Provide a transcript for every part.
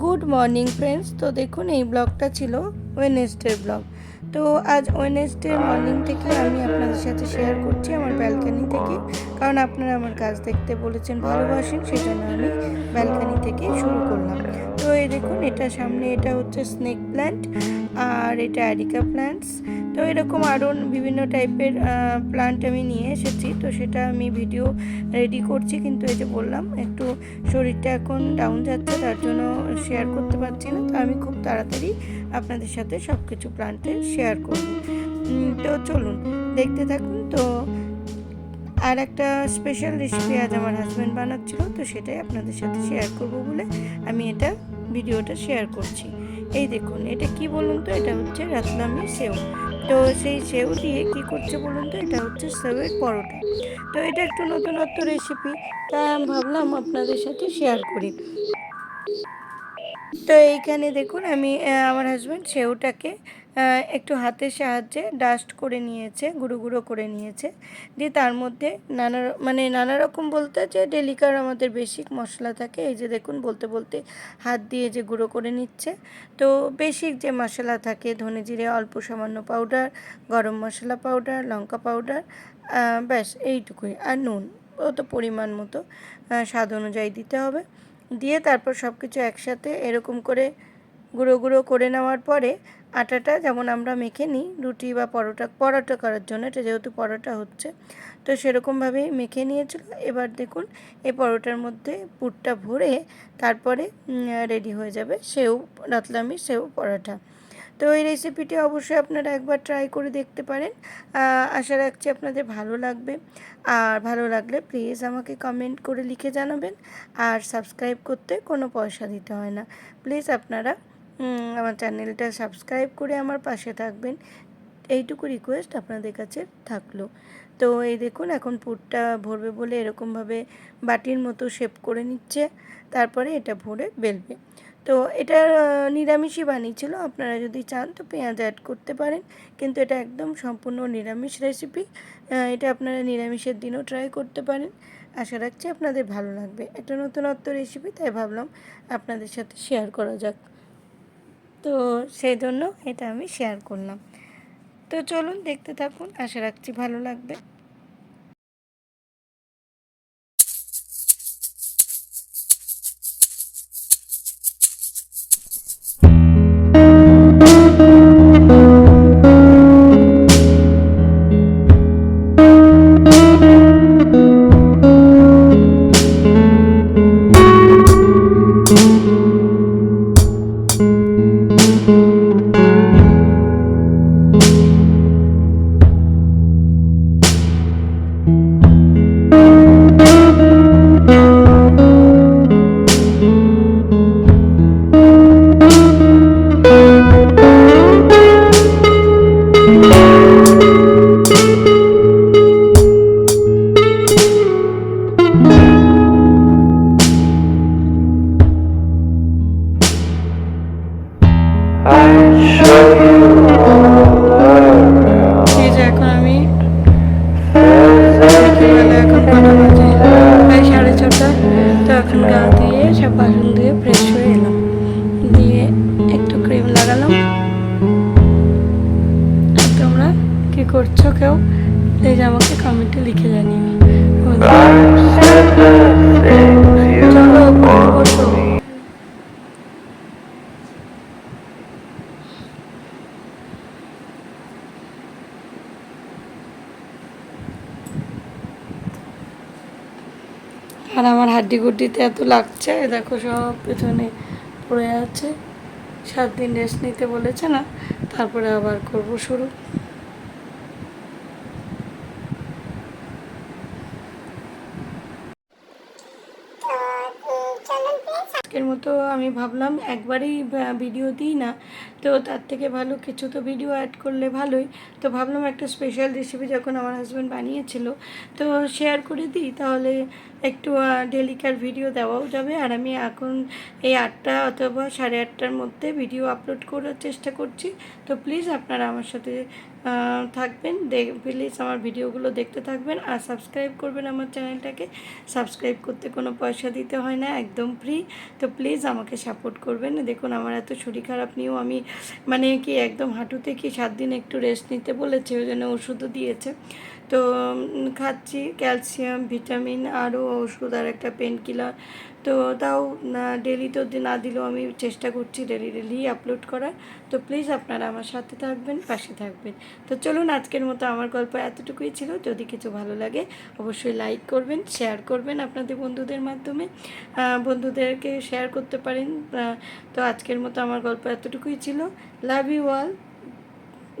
Good morning friends তো দেখুন এই ব্লগটা ছিল ওয়েনেসডের ব্লগ। তো আজ ওয়েনেসডের মর্নিং থেকে আমি আপনাদের সাথে শেয়ার করছি আমার ব্যালকানি থেকে। কারণ আপনারা আমার কাজ দেখতে বলেছেন, ভালোবাসেন সেই জন্য আমি ব্যালকানি থেকে শুরু করলাম। তো এই দেখুন, এটা সামনে এটা হচ্ছে স্নেক প্ল্যান্ট আর এটা অ্যারিকা প্ল্যান্টস তো এরকম আরও বিভিন্ন টাইপের প্লান্ট আমি নিয়ে এসেছি। তো সেটা আমি ভিডিও রেডি করছি, কিন্তু এই যে বললাম, একটু শরীরটা এখন ডাউন যাচ্ছে, তার জন্য শেয়ার করতে পারছি না। তো আমি খুব তাড়াতাড়ি আপনাদের সাথে সব কিছু প্লান্টে শেয়ার করব। তো চলুন, দেখতে থাকুন, তো আর একটা স্পেশাল রেসিপি আজ আমার হাজব্যান্ড বানাচ্ছিল, তো সেটাই আপনাদের সাথে শেয়ার করব বলে আমি এটা ভিডিওটা শেয়ার করছি। এই দেখুন, এটা কি বলুন তো? এটা হচ্ছে রাতলামি সেও তো সেই সেও দিয়ে কি করছে বলুন তো? এটা হচ্ছে সেওয়ের পরোটা। তো এটা একটু নতুনত্ব রেসিপি তাই আমি ভাবলাম আপনাদের সাথে শেয়ার করি। তো এইখানে দেখুন, আমি আমার হাজব্যান্ড সেওটাকে একটু হাতের সাহায্যে ডাস্ট করে নিয়েছে, গুঁড়ো গুঁড়ো করে নিয়েছে। দিয়ে তার মধ্যে নানা মানে নানা রকম বলতে যে ডেলিকার আমাদের বেসিক মশলা থাকে। এই যে দেখুন, বলতে বলতে হাত দিয়ে যে গুঁড়ো করে নিচ্ছে। তো বেসিক যে মশলা থাকে, ধনে জিরে, অল্প সামান্য পাউডার গরম মশলা পাউডার লঙ্কা পাউডার ব্যাস, এইটুকুই। আর নুন ও তো পরিমাণ মতো স্বাদ অনুযায়ী দিতে হবে। দিয়ে তারপর সব কিছু একসাথে এরকম করে গুঁড়ো গুঁড়ো করে নেওয়ার পরে আটাটা যেমন আমরা মেখে নিই, রুটি বা পরোটা পরোটা করার জন্য, এটা যেহেতু পরোটা হচ্ছে, তো সেরকমভাবেই মেখে নিয়েছিল। এবার দেখুন, এই পরোটার মধ্যে পুরটা ভরে তারপরে রেডি হয়ে যাবে সেও রাতলামি সেও পরোটা। তো এই রেসিপিটি অবশ্যই আপনারা একবার ট্রাই করে দেখতে পারেন। আশা রাখছি আপনাদের ভালো লাগবে। আর ভালো লাগলে প্লিজ আমাকে কমেন্ট করে লিখে জানাবেন। আর সাবস্ক্রাইব করতে কোনো পয়সা দিতে হয় না। প্লিজ আপনারা আমার চ্যানেলটা সাবস্ক্রাইব করে আমার পাশে থাকবেন। এইটুকু রিকোয়েস্ট আপনাদের কাছে থাকল। তো এই দেখুন, এখন পুরটা ভরবে বলে এরকমভাবে বাটির মতো শেপ করে নিচ্ছে। তারপরে এটা ভরে বেলবে। তো এটা নিরামিষই বানিয়েছিল। আপনারা যদি চান তো পেঁয়াজ অ্যাড করতে পারেন। কিন্তু এটা একদম সম্পূর্ণ নিরামিষ রেসিপি এটা আপনারা নিরামিষের দিনও ট্রাই করতে পারেন। আশা রাখছি আপনাদের ভালো লাগবে। একটা নতুনত্ব রেসিপি তাই ভাবলাম আপনাদের সাথে শেয়ার করা যাক। তো সেই জন্য এটা আমি শেয়ার করলাম। তো চলুন দেখতে থাকুন। আশা রাখছি ভালো লাগবে। করছ কেউ? প্লিজ আমাকে কমেন্টে লিখে জানিও। আর আমার হাড্ডি গুড্ডিতে এত লাগছে দেখো সব পেছনে পড়ে আছে। সাত দিন রেস্ট নিতে বলেছে না, তারপরে আবার করব শুরু। আজকের মতো আমি ভাবলাম একবারেই ভিডিও দিই না। তো তার থেকে ভালো কিছু তো ভিডিও অ্যাড করলে ভালোই। তো ভাবলাম একটা স্পেশাল রেসিপি যখন আমার হাজব্যান্ড বানিয়েছিল, তো শেয়ার করে দিই। তাহলে একটু ডেলিকার ভিডিও দেওয়াও যাবে। আর আমি এখন এই আটটা অথবা সাড়ে আটটার মধ্যে ভিডিও আপলোড করার চেষ্টা করছি। তো প্লিজ আপনারা আমার সাথে থাকবেন। প্লিজ আমার ভিডিওগুলো দেখতে থাকবেন। আর সাবস্ক্রাইব করবেন আমার চ্যানেলটাকে সাবস্ক্রাইব করতে কোনো পয়সা দিতে হয় না, একদম ফ্রি তো প্লিজ আমাকে সাপোর্ট করবেন। দেখুন, আমার এত শরীর খারাপ নিয়েও আমি মানে কি একদম হাঁটুতে কি সাত দিন একটু রেস্ট নিতে বলেছে, ওই জন্য ওষুধও দিয়েছে। তো খাচ্ছি ক্যালসিয়াম ভিটামিন আরও ওষুধ আর একটা পেন কিলার তো তাও ডেলি তো না দিলেও আমি চেষ্টা করছি ডেলি ডেলি আপলোড করার। তো প্লিজ আপনারা আমার সাথে থাকবেন, পাশে থাকবেন। তো চলুন আজকের মতো আমার গল্প এতটুকুই ছিল। যদি কিছু ভালো লাগে অবশ্যই লাইক করবেন শেয়ার করবেন আপনাদের বন্ধুদের মাধ্যমে। বন্ধুদেরকে শেয়ার করতে পারেন। তো আজকের মতো আমার গল্প এতটুকুই ছিল। Love you all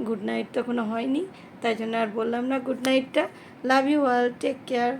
good night তো এখনও হয়নি। তাই জন্য আর বললাম না good নাইটটা love you all take care